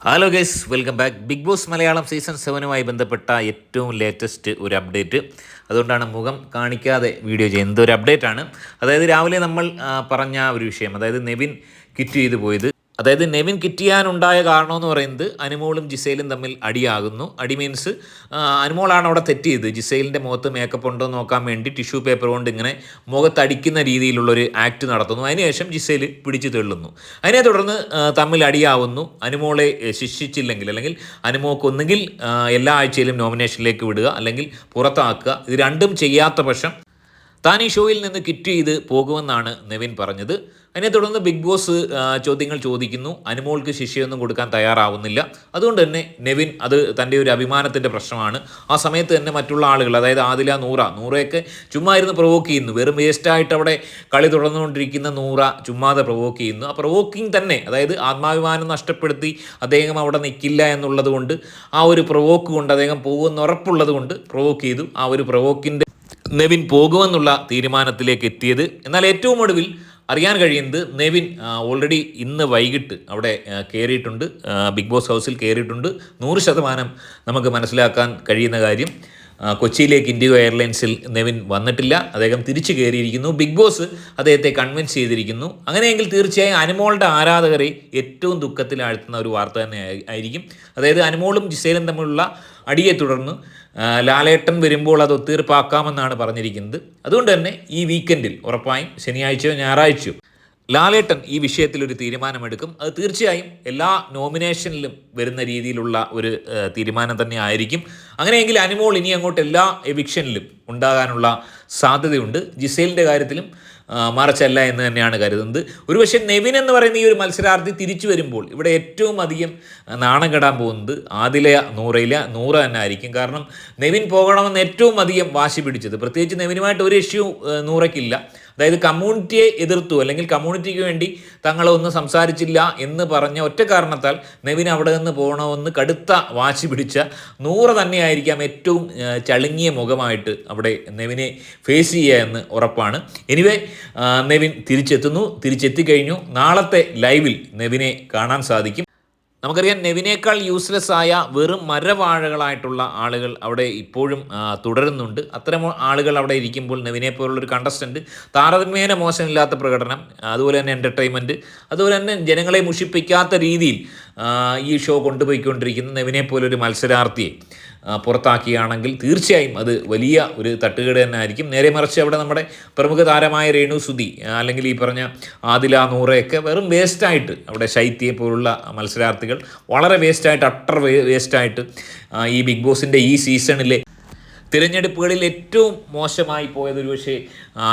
Hello guys welcome back Bigg Boss Malayalam season സെവനുമായി ബന്ധപ്പെട്ട ഏറ്റവും latest ഒരു അപ്ഡേറ്റ് അതുകൊണ്ടാണ് മുഖം കാണിക്കാതെ വീഡിയോ ചെയ്യുന്നത്. ഒരു അപ്ഡേറ്റ് ആണ്. അതായത് രാവിലെ നമ്മൾ പറഞ്ഞ ഒരു വിഷയം അതായത് നെവിൻ കിറ്റ് ചെയ്തു പോയത്. അതായത് നെവിൻ കിറ്റിയാനുണ്ടായ കാരണം എന്ന് പറയുന്നത് അനുമോളും ജിസൈലും തമ്മിൽ അടിയാകുന്നു. അടി മീൻസ് അനുമോളാണ് അവിടെ തെറ്റ് ചെയ്ത്. ജിസൈലിന്റെ മുഖത്ത് മേക്കപ്പ് ഉണ്ടോ എന്ന് നോക്കാൻ വേണ്ടി ടിഷ്യൂ പേപ്പർ കൊണ്ട് ഇങ്ങനെ മുഖത്തടിക്കുന്ന രീതിയിലുള്ളൊരു ആക്ട് നടത്തുന്നു. അതിനുശേഷം ജിസൈൽ പിടിച്ചു തള്ളുന്നു. അതിനെ തുടർന്ന് തമ്മിൽ അടിയാവുന്നു. അനുമോളെ ശിക്ഷിച്ചില്ലെങ്കിൽ അല്ലെങ്കിൽ അനുമോക്ക് ഒന്നുകിൽ എല്ലാ ആഴ്ചയിലും നോമിനേഷനിലേക്ക് വിടുക അല്ലെങ്കിൽ പുറത്താക്കുക. ഇത് രണ്ടും ചെയ്യാത്ത പക്ഷം താൻ ഈ ഷോയിൽ നിന്ന് കിറ്റ് ചെയ്ത് പോകുമെന്നാണ് നിവിൻ പറഞ്ഞത്. അതിനെ തുടർന്ന് ബിഗ് ബോസ് ചോദ്യങ്ങൾ ചോദിക്കുന്നു. അനുമോൾക്ക് ശിക്ഷയൊന്നും കൊടുക്കാൻ തയ്യാറാവുന്നില്ല. അതുകൊണ്ട് തന്നെ നെവിൻ അത് തന്റെ ഒരു അഭിമാനത്തിന്റെ പ്രശ്നമാണ്. ആ സമയത്ത് തന്നെ മറ്റുള്ള ആളുകൾ അതായത് ആദില നൂറ നൂറയൊക്കെ ചുമ്മാ ഇരുന്ന് പ്രൊവോക്ക് ചെയ്യുന്നു. വെറും വേസ്റ്റായിട്ട് അവിടെ കളി തുടർന്നുകൊണ്ടിരിക്കുന്ന നൂറ ചുമ്മാതെ പ്രൊവോക്ക് ചെയ്യുന്നു. ആ പ്രൊവോക്കിംഗ് തന്നെ അതായത് ആത്മാഭിമാനം നഷ്ടപ്പെടുത്തി അദ്ദേഹം അവിടെ നിൽക്കില്ല എന്നുള്ളത് കൊണ്ട് ആ ഒരു പ്രൊവോക്ക് കൊണ്ട് അദ്ദേഹം പോകുമെന്ന് ഉറപ്പുള്ളത് കൊണ്ട് പ്രൊവോക്ക് ചെയ്തു. ആ ഒരു പ്രൊവോക്കിന്റെ നെവിൻ പോകുമെന്നുള്ള തീരുമാനത്തിലേക്ക് എത്തിയത്. എന്നാൽ ഏറ്റവും ഒടുവിൽ അറിയാൻ കഴിയുന്നത് നെവിൻ ഓൾറെഡി ഇന്ന് വൈകിട്ട് അവിടെ കയറിയിട്ടുണ്ട് ബിഗ് ബോസ് ഹൗസിൽ കയറിയിട്ടുണ്ട് നൂറ് ശതമാനം നമുക്ക് മനസ്സിലാക്കാൻ കഴിയുന്ന കാര്യം കൊച്ചിയിലേക്ക് ഇൻഡിഗോ എയർലൈൻസിൽ നെവിൻ വന്നിട്ടില്ല. അദ്ദേഹം തിരിച്ചു കയറിയിരിക്കുന്നു. ബിഗ് ബോസ് അദ്ദേഹത്തെ കൺവിൻസ് ചെയ്തിരിക്കുന്നു. അങ്ങനെയെങ്കിൽ തീർച്ചയായും അനുമോളുടെ ആരാധകരെ ഏറ്റവും ദുഃഖത്തിലാഴ്ത്തുന്ന ഒരു വാർത്ത തന്നെ ആയിരിക്കും. അതായത് അനുമോളും ജിസേലും തമ്മിലുള്ള അടിയെ തുടർന്ന് ലാലേട്ടൻ വരുമ്പോൾ അത് ഒത്തീർപ്പാക്കാമെന്നാണ് പറഞ്ഞിരിക്കുന്നത്. അതുകൊണ്ട് തന്നെ ഈ വീക്കെൻഡിൽ ഉറപ്പായും ശനിയാഴ്ചയോ ഞായറാഴ്ചയോ ലാലേട്ടൻ ഈ വിഷയത്തിൽ ഒരു തീരുമാനമെടുക്കും. അത് തീർച്ചയായും എല്ലാ നോമിനേഷനിലും വരുന്ന രീതിയിലുള്ള ഒരു തീരുമാനം തന്നെ ആയിരിക്കും. അങ്ങനെയെങ്കിൽ അനുമോൾ ഇനി അങ്ങോട്ട് എല്ലാ എവിക്ഷനിലും ഉണ്ടാകാനുള്ള സാധ്യതയുണ്ട്. ജിസേലിന്റെ കാര്യത്തിലും മറിച്ചല്ല എന്ന് തന്നെയാണ് കരുതുന്നത്. ഒരുപക്ഷെ നെവിൻ എന്ന് പറയുന്ന ഈ ഒരു മത്സരാർത്ഥി തിരിച്ചു വരുമ്പോൾ ഇവിടെ ഏറ്റവും അധികം നാണം കെടാൻ പോകുന്നത് ആദില നൂറയില നൂറ തന്നെ ആയിരിക്കും. കാരണം നെവിൻ പോകണമെന്ന് ഏറ്റവും അധികം വാശി പിടിച്ചത്. പ്രത്യേകിച്ച് നെവിനുമായിട്ട് ഒരു ഇഷ്യൂ നൂറയ്ക്കില്ല. അതായത് കമ്മ്യൂണിറ്റിയെ എതിർത്തു അല്ലെങ്കിൽ കമ്മ്യൂണിറ്റിക്ക് വേണ്ടി തങ്ങളൊന്നും സംസാരിച്ചില്ല എന്ന് പറഞ്ഞ ഒറ്റ കാരണത്താൽ നെവിൻ അവിടെ നിന്ന് പോകണമെന്ന് കടുത്ത വാശി പിടിച്ച നൂറ് തന്നെയായിരിക്കാം ഏറ്റവും ചളുങ്ങിയ മുഖമായിട്ട് അവിടെ നെവിനെ ഫേസ് ചെയ്യുക എന്ന് ഉറപ്പാണ്. എനിവേ നെവിൻ തിരിച്ചെത്തുന്നു. തിരിച്ചെത്തിക്കഴിഞ്ഞു. നാളത്തെ ലൈവിൽ നെവിനെ കാണാൻ സാധിക്കും. നമുക്കറിയാം നെവിനേക്കാൾ യൂസ്ലെസ് ആയ വെറും മരവാഴകളായിട്ടുള്ള ആളുകൾ അവിടെ ഇപ്പോഴും തുടരുന്നുണ്ട്. അത്തരം ആളുകൾ അവിടെ ഇരിക്കുമ്പോൾ നെവിനെ പോലുള്ളൊരു കണ്ടസ്റ്റന്റ് താരതമ്യേന മോശമില്ലാത്ത പ്രകടനം അതുപോലെ തന്നെ എന്റർടൈൻമെന്റ് അതുപോലെ തന്നെ ജനങ്ങളെ മുഷിപ്പിക്കാത്ത രീതിയിൽ ഈ ഷോ കൊണ്ടുപോയിക്കൊണ്ടിരിക്കുന്ന നെവിനെ പോലൊരു മത്സരാർത്ഥിയെ പുറത്താക്കുകയാണെങ്കിൽ തീർച്ചയായും അത് വലിയ ഒരു തട്ടുകേട് തന്നെ ആയിരിക്കും. നേരെ മറിച്ച് അവിടെ നമ്മുടെ പ്രമുഖ താരമായ രേണു സുധി അല്ലെങ്കിൽ ഈ പറഞ്ഞ ആദില നൂറയൊക്കെ വെറും വേസ്റ്റായിട്ട് അവിടെ ശൈത്യയെ പോലുള്ള മത്സരാർത്ഥികൾ വളരെ വേസ്റ്റായിട്ട് അട്ടർ വേസ്റ്റായിട്ട് ഈ ബിഗ് ബോസിന്റെ ഈ സീസണിലെ തിരഞ്ഞെടുപ്പുകളിൽ ഏറ്റവും മോശമായി പോയത് ഒരുപക്ഷെ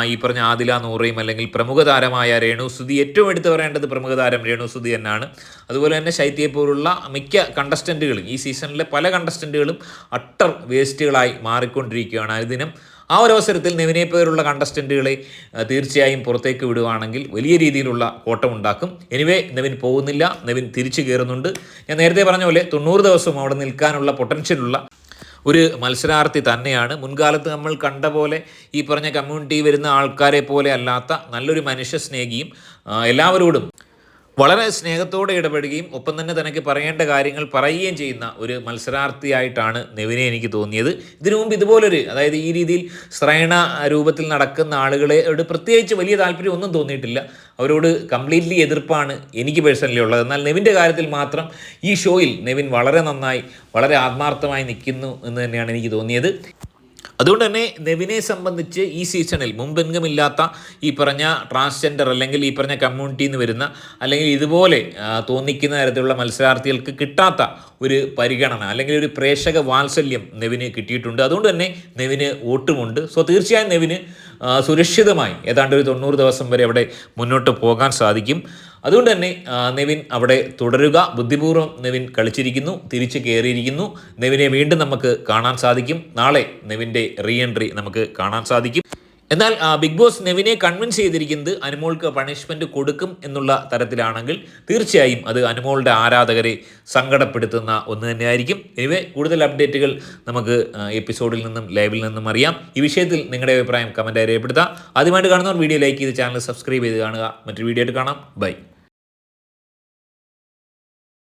ഈ പറഞ്ഞ ആദില നൂറയും അല്ലെങ്കിൽ പ്രമുഖ താരമായ രേണുസുതി ഏറ്റവും എടുത്തു പറയേണ്ടത് പ്രമുഖ താരം രേണുസുതി തന്നെയാണ്. അതുപോലെ തന്നെ ശൈത്യയെ പോലുള്ള മിക്ക കണ്ടസ്റ്റന്റുകളും ഈ സീസണിലെ പല കണ്ടസ്റ്റന്റുകളും അട്ടർ വേസ്റ്റുകളായി മാറിക്കൊണ്ടിരിക്കുകയാണ്. അനുദിനം ആ ഒരു അവസരത്തിൽ നിവിനെ പേരുള്ള കണ്ടസ്റ്റന്റുകളെ തീർച്ചയായും പുറത്തേക്ക് വിടുവാണെങ്കിൽ വലിയ രീതിയിലുള്ള കോട്ടമുണ്ടാക്കും. എനിവേ നിവിൻ പോകുന്നില്ല. നിവിൻ തിരിച്ചു കയറുന്നുണ്ട്. ഞാൻ നേരത്തെ പറഞ്ഞ പോലെ തൊണ്ണൂറ് ദിവസം അവിടെ നിൽക്കാനുള്ള പൊട്ടൻഷ്യലുള്ള ഒരു മത്സരാർത്ഥി തന്നെയാണ്. മുൻകാലത്ത് നമ്മൾ കണ്ട പോലെ ഈ പറഞ്ഞ കമ്മ്യൂണിറ്റി വരുന്ന ആൾക്കാരെ പോലെ അല്ലാത്ത നല്ലൊരു മനുഷ്യ സ്നേഹിയും എല്ലാവരോടും വളരെ സ്നേഹത്തോടെ ഇടപെടുകയും ഒപ്പം തന്നെ തനിക്ക് പറയേണ്ട കാര്യങ്ങൾ പറയുകയും ചെയ്യുന്ന ഒരു മത്സരാർത്ഥിയായിട്ടാണ് നെവിനെ എനിക്ക് തോന്നിയത്. ഇതിനു മുമ്പ് ഇതുപോലൊരു അതായത് ഈ രീതിയിൽ ശ്രേണ രൂപത്തിൽ നടക്കുന്ന ആളുകളെ ആളുകളോട് പ്രത്യേകിച്ച് വലിയ താല്പര്യം ഒന്നും തോന്നിയിട്ടില്ല. അവരോട് കംപ്ലീറ്റ്ലി എതിർപ്പാണ് എനിക്ക് പേഴ്സണലി ഉള്ളത്. എന്നാൽ നെവിന്റെ കാര്യത്തിൽ മാത്രം ഈ ഷോയിൽ നെവിൻ വളരെ നന്നായി വളരെ ആത്മാർത്ഥമായി നിൽക്കുന്നു എന്ന് തന്നെയാണ് എനിക്ക് തോന്നിയത്. അതുകൊണ്ട് തന്നെ നെവിനെ സംബന്ധിച്ച് ഈ സീസണിൽ മുമ്പെങ്കുമില്ലാത്ത ഈ പറഞ്ഞ ട്രാൻസ്ജെൻഡർ അല്ലെങ്കിൽ ഈ പറഞ്ഞ കമ്മ്യൂണിറ്റിയിൽ നിന്ന് വരുന്ന അല്ലെങ്കിൽ ഇതുപോലെ തോന്നിക്കുന്ന തരത്തിലുള്ള മത്സരാർത്ഥികൾക്ക് കിട്ടാത്ത ഒരു പരിഗണന അല്ലെങ്കിൽ ഒരു പ്രേക്ഷക വാത്സല്യം നെവിന് കിട്ടിയിട്ടുണ്ട്. അതുകൊണ്ട് തന്നെ നെവിന് വോട്ടുമുണ്ട്. സോ തീർച്ചയായും നെവിന് സുരക്ഷിതമായി ഏതാണ്ട് ഒരു തൊണ്ണൂറ് ദിവസം വരെ അവിടെ മുന്നോട്ട് പോകാൻ സാധിക്കും. അതുകൊണ്ട് തന്നെ നെവിൻ അവിടെ തുടരുക. ബുദ്ധിപൂർവം നെവിൻ കളിച്ചിരിക്കുന്നു തിരിച്ച് കയറിയിരിക്കുന്നു. നെവിനെ വീണ്ടും നമുക്ക് കാണാൻ സാധിക്കും. നാളെ നെവിന്റെ റീ എൻട്രി നമുക്ക് കാണാൻ സാധിക്കും. എന്നാൽ ബിഗ് ബോസ് നെവിനെ കൺവിൻസ് ചെയ്തിരിക്കുന്നത് അനുമോൾക്ക് പണിഷ്മെന്റ് കൊടുക്കും എന്നുള്ള തരത്തിലാണെങ്കിൽ തീർച്ചയായും അത് അനുമോളുടെ ആരാധകരെ സങ്കടപ്പെടുത്തുന്ന ഒന്ന് തന്നെയായിരിക്കും. എനിവേ കൂടുതൽ അപ്ഡേറ്റുകൾ നമുക്ക് എപ്പിസോഡിൽ നിന്നും ലൈവിൽ നിന്നും അറിയാം. ഈ വിഷയത്തിൽ നിങ്ങളുടെ അഭിപ്രായം കമന്റായി രേഖപ്പെടുത്താം. ആദ്യമായിട്ട് കാണുന്നവർ വീഡിയോ ലൈക്ക് ചെയ്ത് ചാനൽ സബ്സ്ക്രൈബ് ചെയ്ത് കാണുക. മറ്റൊരു വീഡിയോ ആയിട്ട് കാണാം. ബൈ